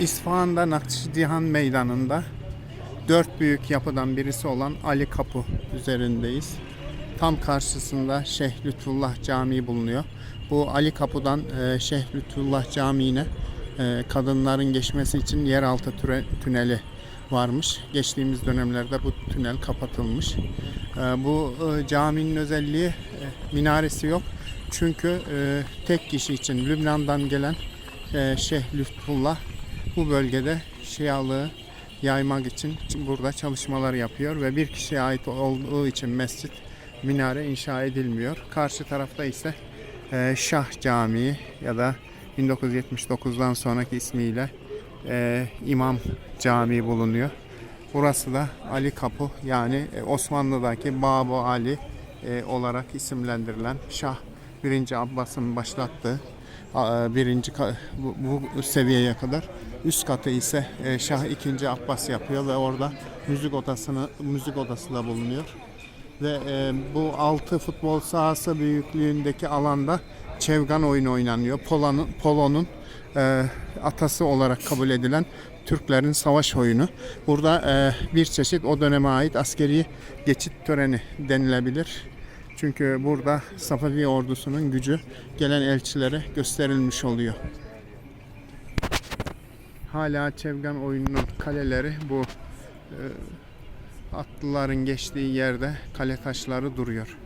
İsfahan'da Nakşidihan Meydanı'nda dört büyük yapıdan birisi olan Ali Kapı üzerindeyiz. Tam karşısında Şeyh Lütfullah Camii bulunuyor. Bu Ali Kapı'dan e, Şeyh Lütfullah Camii'ne e, kadınların geçmesi için yeraltı tüneli varmış. Geçtiğimiz dönemlerde bu tünel kapatılmış. E, bu caminin özelliği minaresi yok. Çünkü tek kişi için Lübnan'dan gelen Şeyh Lütfullah bu bölgede Şialığı yaymak için burada çalışmalar yapıyor ve bir kişiye ait olduğu için mescit minare inşa edilmiyor. Karşı tarafta ise e, Şah Camii ya da 1979'dan sonraki ismiyle e, İmam Camii bulunuyor. Burası da Ali Kapı yani e, Osmanlı'daki Baba Ali e, olarak isimlendirilen Şah 1. Abbas'ın başlattığı birinci ka- bu, seviyeye kadar üst katı ise e, Şah 2. Abbas yapıyor ve orada müzik odasını müzik odası da bulunuyor ve e, bu 6 futbol sahası büyüklüğündeki alanda çevgan oyunu oynanıyor. Polonun polonun e, atası olarak kabul edilen Türklerin savaş oyunu. Burada e, bir çeşit o döneme ait askeri geçit töreni denilebilir. Çünkü burada Safavi ordusunun gücü gelen elçilere gösterilmiş oluyor. Hala çevgan oyununun kaleleri bu e, atlıların geçtiği yerde kale taşları duruyor.